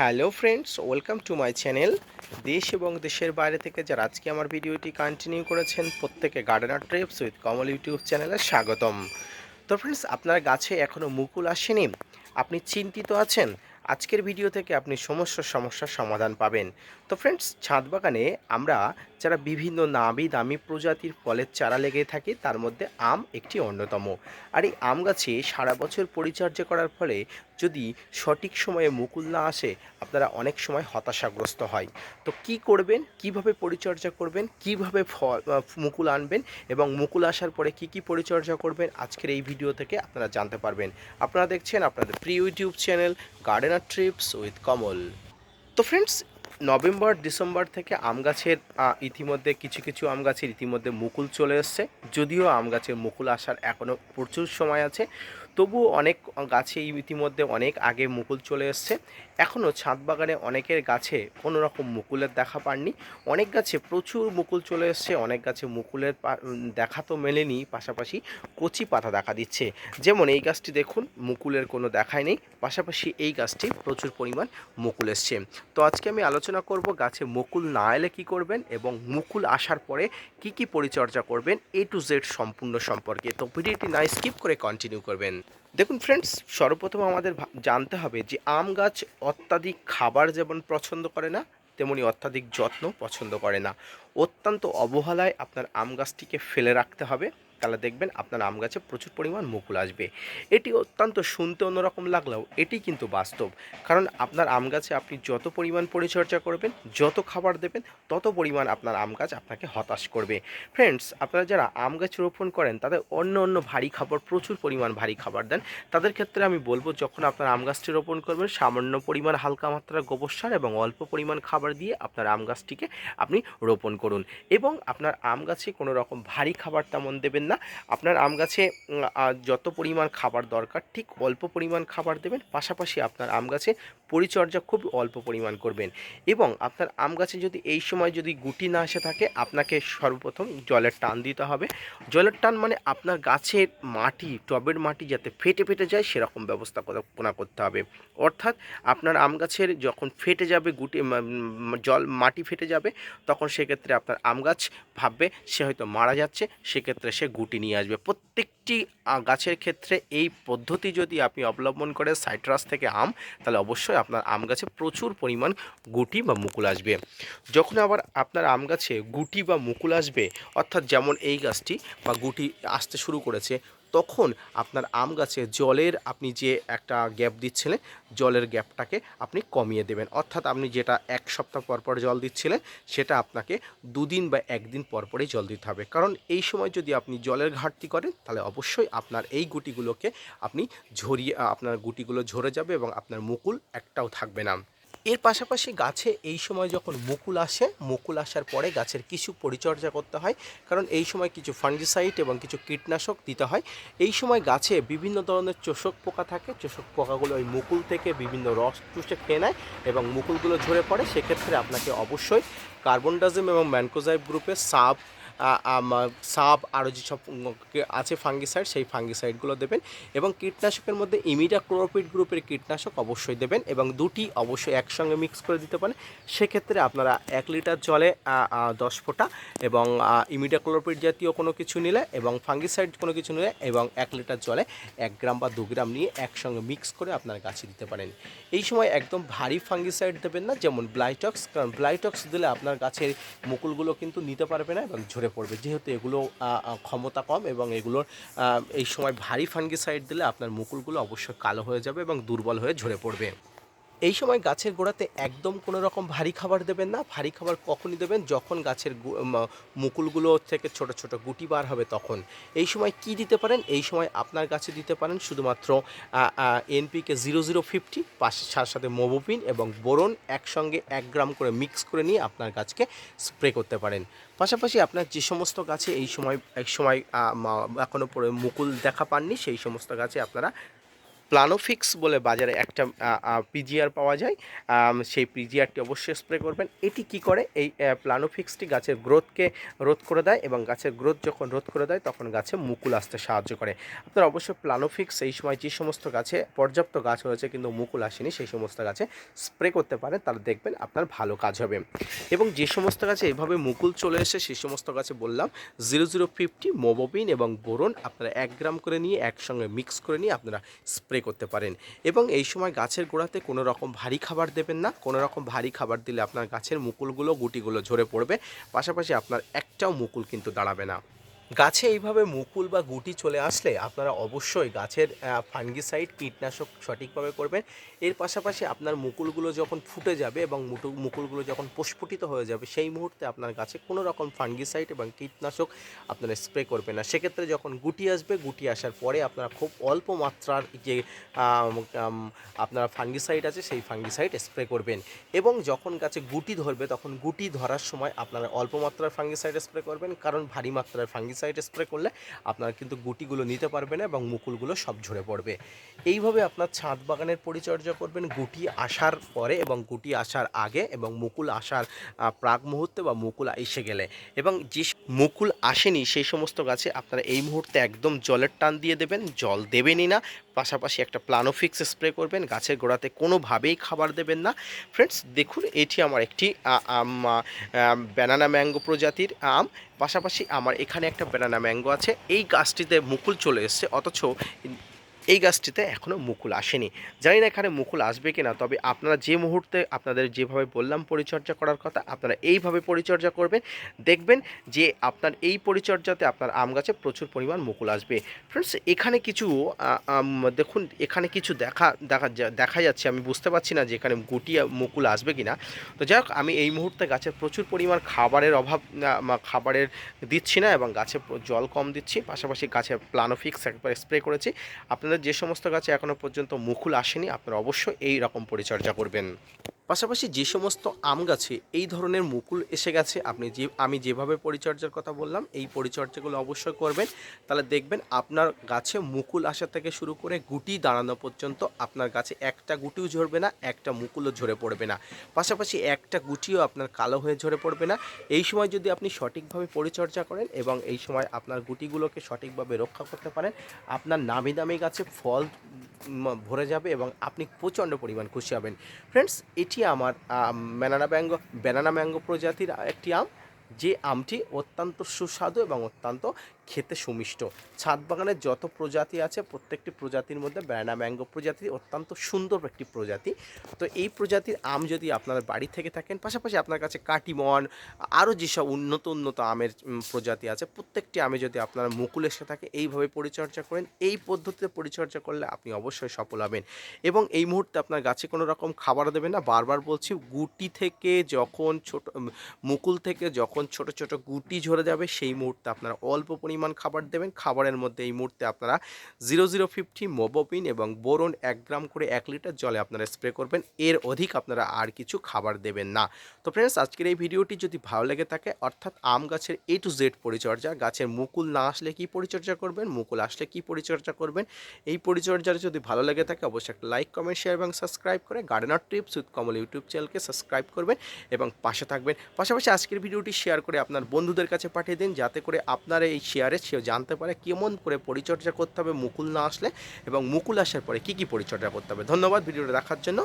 Hello friends, welcome to my channel. দেশ এবং দেশের বাইরে থেকে যারা আজকে আমার ভিডিওটি কন্টিনিউ করেছেন, প্রত্যেকে gardener trips with Kamal YouTube চ্যানেলে স্বাগতম। তো ফ্রেন্ডস আপনার গাছে এখনও মুকুল আসেনি? আপনি চিন্তিত আছেন? আজকের ভিডিও থেকে আপনি সমস্ত সমস্যার সমাধান পাবেন। তো ফ্রেন্ডস ছাদ বাগানে আমরা যারা বিভিন্ন নামি দামি প্রজাতির ফলের চারা লেগে থাকি, তার মধ্যে আম একটি অন্যতম। আর এই আম গাছে সারা বছর পরিচর্যা করার ফলে যদি সঠিক সময়ে মুকুল না আসে, আপনারা অনেক সময় হতাশাগ্রস্ত হয়। তো কি করবেন? কীভাবে পরিচর্যা করবেন? কীভাবে ফল মুকুল আনবেন? এবং মুকুল আসার পরে কি কি পরিচর্যা করবেন? আজকের এই ভিডিও থেকে আপনারা জানতে পারবেন। আপনারা দেখছেন আপনাদের প্রিয় YouTube channel gardener trips with Kamal তো ফ্রেন্ডস নভেম্বর, ডিসেম্বর থেকে আম গাছের ইতিমধ্যে কিছু কিছু আম গাছের ইতিমধ্যে মুকুল চলে এসছে। যদিও আম গাছের মুকুল আসার এখনও প্রচুর সময় আছে। তবুও অনেক গাছে ইতিমধ্যে অনেক আগে মুকুল চলে এসছে। এখনও ছাদ বাগানে অনেকের গাছে কোনো রকম মুকুলের দেখা পাননি। অনেক গাছে প্রচুর মুকুল চলে এসছে, অনেক গাছে মুকুলের দেখা তো মেলেনি, পাশাপাশি কচি পাতা দেখা দিচ্ছে। যেমন এই গাছটি দেখুন, মুকুলের কোনো দেখাই নেই, পাশাপাশি এই গাছটি প্রচুর পরিমাণ মুকুল এসছে। তো আজকে আমি আলোচনা করব গাছে মুকুল না এলে কী করবেন এবং মুকুল আসার পরে কি কি পরিচর্যা করবেন এ টু জেড সম্পূর্ণ সম্পর্কে। তো ভিডিওটি না স্কিপ করে কন্টিনিউ করবেন। দেখুন ফ্রেন্ডস সর্বপ্রথম আমাদের জানতে হবে যে আম গাছ অত্যাধিক খাবার যেমন পছন্দ করে না, তেমনি অত্যাধিক যত্ন পছন্দ করে না। অত্যন্ত অবহেলায় আপনার আম গাছটিকে ফেলে রাখতে হবে। তাহলে দেখবেন আপনার আম গাছে প্রচুর পরিমাণ মুকুল আসবে। এটি অত্যন্ত শুনতে অন্যরকম লাগলেও এটি কিন্তু বাস্তব। কারণ আপনার আম গাছে আপনি যত পরিমাণ পরিচর্যা করবেন, যত খাবার দেবেন, তত পরিমাণ আপনার আম গাছ আপনাকে হতাশ করবে। ফ্রেন্ডস আপনারা যারা আম গাছ রোপণ করেন, তাদের অন্য অন্য ভারী খাবার, প্রচুর পরিমাণ ভারী খাবার দেন। তাদের ক্ষেত্রে আমি বলব, যখন আপনার আম গাছটি রোপণ করবেন, সামান্য পরিমাণ হালকা মাত্রার গোবর সার এবং অল্প পরিমাণ খাবার দিয়ে আপনার আম গাছটিকে আপনি রোপণ করুন। এবং আপনার আম গাছে কোনো রকম ভারী খাবার তেমন দেবেন না, আপনার আম গাছে যত পরিমাণ খাবার দরকার, ঠিক অল্প পরিমাণ খাবার দেবেন, পাশাপাশি আপনার আম গাছে পরিচর্যা খুব অল্প পরিমাণ করবেন। এবং আপনার আম গাছে যদি এই সময় যদি গুটি না এসে থাকে, আপনাকে সর্বপ্রথম জলের টান দিতে হবে। জলের টান মানে আপনার গাছের মাটি, টবের মাটি যাতে ফেটে ফেটে যায়, সেরকম ব্যবস্থাপনা করতে হবে। অর্থাৎ আপনার আম গাছের যখন ফেটে যাবে, গুটি জল, মাটি ফেটে যাবে, তখন সেক্ষেত্রে আপনার আম গাছ ভাববে, সে হয়তো মারা যাচ্ছে, সেক্ষেত্রে সে গুটি নিয়ে আসবে। প্রত্যেকটি গাছের ক্ষেত্রে এই পদ্ধতি যদি আপনি অবলম্বন করে সাইট্রাস থেকে আম, তাহলে অবশ্যই আপনার আম গাছে প্রচুর পরিমাণ গুটি বা মুকুল আসবে। যখন আবার আপনার আম গাছে গুটি বা মুকুল আসবে, অর্থাৎ যেমন এই গাছটি বা গুটি আসতে শুরু করেছে তখন আপনার আম গাছে জলের আপনি যে একটা গ্যাপ দিচ্ছিলেন, জলের গ্যাপটাকে আপনি কমিয়ে দেবেন। অর্থাৎ আপনি যেটা এক সপ্তাহ পর পর জল দিচ্ছিলেন, সেটা আপনাকে দুদিন বা একদিন পর পরই জল দিতে হবে। কারণ এই সময় যদি আপনি জলের ঘাটতি করেন, তাহলে অবশ্যই আপনার এই গুটিগুলোকে আপনি ঝরিয়ে আপনার গুটিগুলো ঝরে যাবে এবং আপনার মুকুল একটাও থাকবে না। এর পাশাপাশি গাছে এই সময় যখন মুকুল আসে, মুকুল আসার পরে গাছের কিছু পরিচর্যা করতে হয়। কারণ এই সময় কিছু ফাঙ্গিসাইড এবং কিছু কীটনাশক দিতে হয়। এই সময় গাছে বিভিন্ন ধরনের চোষক পোকা থাকে। চোষক পোকাগুলো ওই মুকুল থেকে বিভিন্ন রস চুষে খেয়ে নেয় এবং মুকুলগুলো ঝরে পড়ে। সেক্ষেত্রে আপনাকে অবশ্যই কার্বন ডাজিম এবং ম্যানকোজাইব গ্রুপের সাব সাব আরও যেসব আছে ফাঙ্গিসাইড, সেই ফাঙ্গিসাইডগুলো দেবেন এবং কীটনাশকের মধ্যে ইমিডা ক্লোরোপিড গ্রুপের কীটনাশক অবশ্যই দেবেন এবং দুটি অবশ্যই একসঙ্গে মিক্স করে দিতে পারেন। সেক্ষেত্রে আপনারা এক লিটার জলে দশ ফোঁটা এবং ইমিডা ক্লোরোপিড জাতীয় কোনো কিছু নিলে এবং ফাঙ্গিসাইড কোনো কিছু নিলে এবং এক লিটার জলে এক গ্রাম বা দু গ্রাম নিয়ে একসঙ্গে মিক্স করে আপনার গাছে দিতে পারেন। এই সময় একদম ভারী ফাঙ্গিসাইড দেবেন না, যেমন ব্লাইটক্স, কারণ ব্লাইটক্স দিলে আপনার গাছের মুকুলগুলো কিন্তু নিতে পারবে না এবং ঝরে পড়বে। যেহেতু এগুলো ক্ষমতা কম এবং এগুলোর এই সময় ভারী ফাঙ্গিসাইড দিলে আপনার মুকুলগুলো অবশ্যই কালো হয়ে যাবে এবং দুর্বল হয়ে ঝরে পড়বে। এই সময় গাছের গোড়াতে একদম কোনো রকম ভারী খাবার দেবেন না। ভারী খাবার কখনই দেবেন যখন গাছের মুকুলগুলো থেকে ছোট ছোট গুটি বার হবে তখন। এই সময় কি দিতে পারেন? এই সময় আপনার গাছে দিতে পারেন শুধুমাত্র এনপিকে জিরো জিরো ফিফটি পাশে সাথে সাথে মোবোপিন এবং বোরন একসঙ্গে এক গ্রাম করে মিক্স করে নিয়ে আপনার গাছকে স্প্রে করতে পারেন। পাশাপাশি আপনার যে সমস্ত গাছে এই সময়, এক সময় এখনও মুকুল দেখা পাননি, সেই সমস্ত গাছে আপনারা প্লানোফিক্স বলে বাজারে একটা পিজিআর পাওয়া যায়। সেই পিজিআরটি অবশ্যই স্প্রে করবেন। এটি কি করে? এই প্লানোফিক্সটি গাছের গ্রোথকে রোধ করে দেয় এবং গাছের গ্রোথ যখন রোধ করে দেয়, তখন গাছে মুকুল আসতে সাহায্য করে। আপনারা অবশ্যই প্লানোফিক্স এই সময় যে সমস্ত গাছে পর্যাপ্ত গাছ হয়েছে কিন্তু মুকুল আসেনি, সেই সমস্ত গাছে স্প্রে করতে পারেন, তাহলে দেখবেন আপনার ভালো কাজ হবে। এবং যে সমস্ত গাছে এভাবে মুকুল চলে এসে সেই সমস্ত গাছে বললাম জিরো জিরো ফিফটি মোবোবিন এবং বোরন আপনারা এক গ্রাম করে নিয়ে একসঙ্গে মিক্স করে নিয়ে আপনারা স্প্রে করতে পারেন। এবং এই সময় গাছের গোড়াতে কোনো রকম ভারী খাবার দেবেন না। কোনো রকম ভারী খাবার দিলে আপনার গাছের মুকুলগুলো, গুটিগুলো ঝরে পড়বে। পাশাপাশি আপনার একটাও মুকুল কিন্তু দাঁড়াবে না। গাছে এইভাবে মুকুল বা গুটি চলে আসলে আপনারা অবশ্যই গাছের ফাঙ্গিসাইড কীটনাশক সঠিকভাবে করবেন। এর পাশাপাশি আপনার মুকুলগুলো যখন ফুটে যাবে এবং মুটু, মুকুলগুলো যখন প্রস্ফুটিত হয়ে যাবে, সেই মুহূর্তে আপনার গাছে কোনো রকম ফাঙ্গিসাইড এবং কীটনাশক আপনারা স্প্রে করবেন না। সেক্ষেত্রে যখন গুটি আসবে, গুটি আসার পরে আপনারা খুব অল্প মাত্রার যে আপনার ফাঙ্গিসাইড আছে, সেই ফাঙ্গিসাইড স্প্রে করবেন। এবং যখন গাছে গুটি ধরবে, তখন গুটি ধরার সময় আপনারা অল্প মাত্রার ফাঙ্গিসাইড স্প্রে করবেন, কারণ ভারী মাত্রার ফাঙ্গিসাইড স্প্রে করলে আপনারা কিন্তু গুটিগুলো নিতে পারবে না এবং মুকুলগুলো সব ঝরে পড়বে। এইভাবে আপনার ছাদ বাগানের পরিচর্যা করবেন, গুটি আসার পরে এবং গুটি আসার আগে এবং মুকুল আসার প্রাক মুহূর্তে বা মুকুল এসে গেলে। এবং যে মুকুল আসেনি সেই সমস্ত গাছে আপনারা এই মুহূর্তে একদম জলের টান দিয়ে দেবেন, জল দেবেনই না পাশাপাশি একটা প্লানোফিক্স স্প্রে করবেন, গাছের গোড়াতে কোনোভাবেই খাবার দেবেন না। ফ্রেন্ডস দেখুন, এটি আমার একটি ব্যানানা ম্যাঙ্গো প্রজাতির আম। পাশাপাশি আমার এখানে একটা ব্যানানা ম্যাঙ্গো আছে। এই গাছটিতে মুকুল চলে এসছে, অথচ এই গাছটিতে এখনও মুকুল আসেনি। জানি না এখানে মুকুল আসবে কি না তবে আপনারা যে মুহূর্তে আপনাদের যেভাবে বললাম পরিচর্যা করার কথা আপনারা এইভাবে পরিচর্যা করবেন। দেখবেন যে আপনার এই পরিচর্যাতে আপনার আম গাছে প্রচুর পরিমাণ মুকুল আসবে। ফ্রেন্ডস এখানে কিছু দেখুন এখানে কিছু দেখা দেখা দেখা যাচ্ছে আমি বুঝতে পারছি না যে এখানে গুটি আ, মুকুল আসবে কি না তো যাই হোক আমি এই মুহূর্তে গাছের প্রচুর পরিমাণ খাবারের অভাব খাবারের দিচ্ছি না এবং গাছে জল কম দিচ্ছি। পাশাপাশি গাছে প্লানোফিক্স একবার স্প্রে করেছি। আপনাদের যে সমস্ত গাছে এখনও পর্যন্ত মুকুল আসেনি আপনারা অবশ্যই এই রকম পরিচর্যা করবেন। পাশাপাশি যে সমস্ত আম গাছে এই ধরনের মুকুল এসে গেছে, আপনি যে, আমি যেভাবে পরিচর্যার কথা বললাম, এই পরিচর্যাগুলো অবশ্যই করবেন। তাহলে দেখবেন আপনার গাছে মুকুল আসা থেকে শুরু করে গুটি দাঁড়ানো পর্যন্ত আপনার গাছে একটা গুটিও ঝরবে না, একটা মুকুলও ঝরে পড়বে না। পাশাপাশি একটা গুটিও আপনার কালো হয়ে ঝরে পড়বে না। এই সময় যদি আপনি সঠিকভাবে পরিচর্যা করেন এবং এই সময় আপনার গুটিগুলোকে সঠিকভাবে রক্ষা করতে পারেন, আপনার নামি দামি গাছে ফল ভরে যাবে এবং আপনি প্রচণ্ড পরিমাণ খুশি হবেন। ফ্রেন্ডস এটি আমার ব্যানানা ব্যাঙ্গো ব্যানানা ম্যাঙ্গো প্রজাতির একটি আম যে আমটি অত্যন্ত সুস্বাদু এবং অত্যন্ত খেতে সুমিষ্ট। ছাদ বাগানের যত প্রজাতি আছে, প্রত্যেকটি প্রজাতির মধ্যে ব্যানানা ম্যাঙ্গো প্রজাতি অত্যন্ত সুন্দর একটি প্রজাতি। তো এই প্রজাতির আম যদি আপনার বাড়ি থেকে থাকেন, পাশাপাশি আপনার কাছে কাটিমন, আরও যেসব উন্নত উন্নত আমের প্রজাতি আছে, প্রত্যেকটি আমে যদি আপনার মুকুল এসে থাকে, এইভাবে পরিচর্যা করেন, এই পদ্ধতিতে পরিচর্যা করলে আপনি অবশ্যই সফল হবেন। এবং এই মুহূর্তে আপনার গাছে কোনো রকম খাবার দেবেন না। বারবার বলছি, গুটি থেকে যখন ছোট মুকুল থেকে যখন ছোট ছোট গুটি ঝরে যাবে, সেই মুহূর্তে আপনার অল্প পরিমাণ খাবার দেবেন। খাবারের মধ্যে এই মুহূর্তে আপনারা জিরো জিরো ফিফটি মোবোপিন এবং বোরন এক গ্রাম করে এক লিটার জলে আপনারা স্প্রে করবেন। এর অধিক আপনারা আর কিছু খাবার দেবেন না। তো ফ্রেন্ডস আজকের এই ভিডিওটি যদি ভালো লেগে থাকে, অর্থাৎ আম গাছের এ টু জেড পরিচর্যা, গাছের মুকুল না আসলে কি পরিচর্যা করবেন, মুকুল আসলে কি পরিচর্যা করবেন, এই পরিচর্যার যদি ভালো লেগে থাকে, অবশ্যই একটা লাইক কমেন্ট শেয়ার এবং সাবস্ক্রাইব করে gardener tips with Kamal YouTube চ্যানেলকে সাবস্ক্রাইব করবেন এবং পাশে থাকবেন। পাশাপাশি আজকের ভিডিওটি শেয়ার করে আপনার বন্ধুদের কাছে পাঠিয়ে দিন, যাতে করে আপনারা এই শেয়ারে সেও জানতে পারে কেমন করে পরিচর্যা করতে হবে মুকুল না আসলে এবং মুকুল আসার পরে কি কি পরিচর্যা করতে হবে। ধন্যবাদ ভিডিওটা দেখার জন্য।